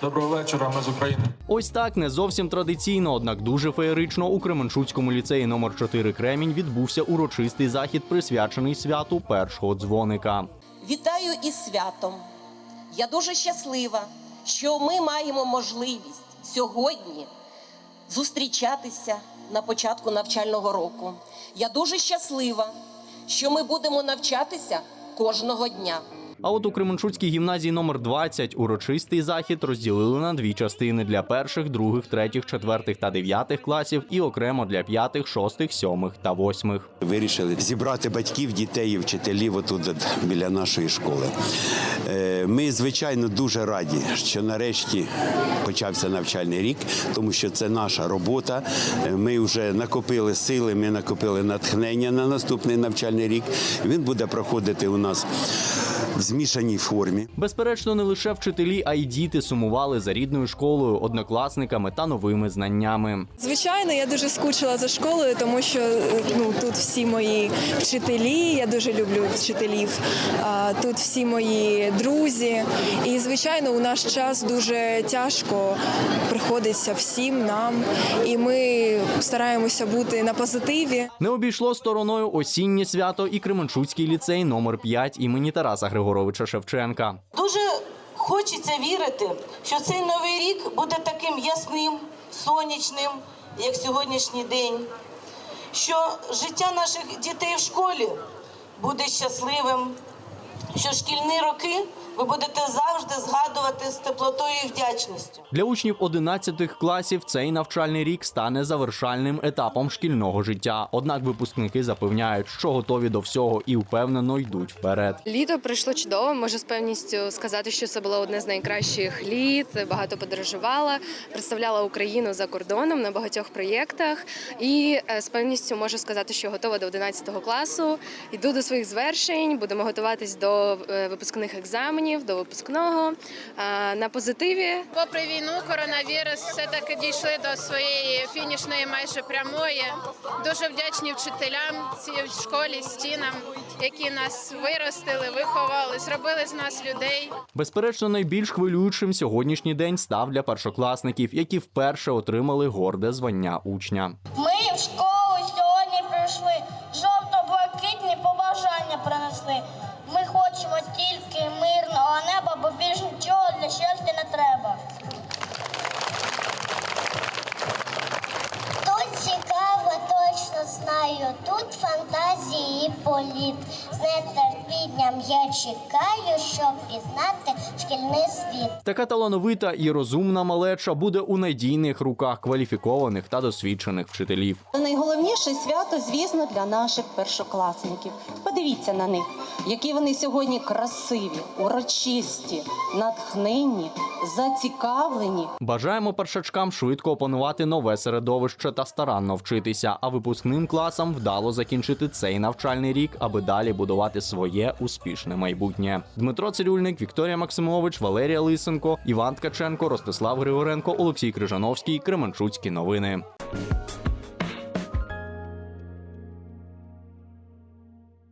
Доброго вечора, ми з України. Ось так не зовсім традиційно, однак дуже феєрично у Кременчуцькому ліцеї номер 4 Кремінь відбувся урочистий захід, присвячений святу першого дзвоника. Вітаю із святом. Я дуже щаслива, що ми маємо можливість сьогодні зустрічатися на початку навчального року. Я дуже щаслива, що ми будемо навчатися кожного дня. А от у Кременчуцькій гімназії номер 20 урочистий захід розділили на дві частини для перших, других, третіх, четвертих та дев'ятих класів і окремо для п'ятих, шостих, сьомих та восьмих. Вирішили зібрати батьків, дітей і вчителів отут біля нашої школи. Е, Ми, звичайно, дуже раді, що нарешті почався навчальний рік, тому що це наша робота. Е, Ми вже накопили сили, ми накопили натхнення на наступний навчальний рік. Він буде проходити у нас в змішаній формі. Безперечно, не лише вчителі, а й діти сумували за рідною школою, однокласниками та новими знаннями. Звичайно, я дуже скучила за школою, тому що е, ну тут всі мої вчителі. Я дуже люблю вчителів. Тут всі мої друзі. І звичайно, у наш час дуже тяжко приходиться всім нам, і ми стараємося бути на позитиві. Не обійшло стороною осіннє свято і Кременчуцький ліцей номер 5 імені Тараса Григоровича Шевченка. Дуже хочеться вірити, що цей новий рік буде таким ясним, сонячним, як сьогоднішній день. Що життя наших дітей в школі буде щасливим, що шкільні роки ви будете завжди згадувати з теплотою і вдячністю. Для учнів 11 класів цей навчальний рік стане завершальним етапом шкільного життя. Однак випускники запевняють, що готові до всього і впевнено йдуть вперед. Літо пройшло чудово. Можу з певністю сказати, що це було одне з найкращих літ. Багато подорожувала, представляла Україну за кордоном на багатьох проєктах. І е, з певністю можу сказати, що готова до 11 класу. Йду до своїх звершень. Будемо готуватись до е, випускних екзаменів, до випускного Е, на позитиві. Попри війну, коронавірус все таки дійшли до своєї фінішної майже прямої. Дуже вдячні вчителям цій школі, стінам, які нас виростили, виховали, зробили з нас людей. Безперечно, найбільш хвилюючим сьогоднішній день став для першокласників, які вперше отримали горде звання учня. Ми в школу сьогодні прийшли, жовто-блакитні побажання принесли. Знаю. Тут фантазії політ. З нетерпінням я чекаю, щоб пізнати шкільний світ. Така талановита і розумна малеча буде у надійних руках кваліфікованих та досвідчених вчителів. Найголовніше свято, звісно, для наших першокласників. Подивіться на них, які вони сьогодні красиві, урочисті, натхненні, зацікавлені. Бажаємо першачкам швидко опанувати нове середовище та старанно вчитися, а випускним класам вдало закінчити цей навчальний рік, аби далі будувати своє успішне майбутнє. Дмитро Цирюльник, Вікторія Максимович, Валерія Лисенко, Іван Ткаченко, Ростислав Григоренко, Олексій Крижановський, Кременчуцькі новини.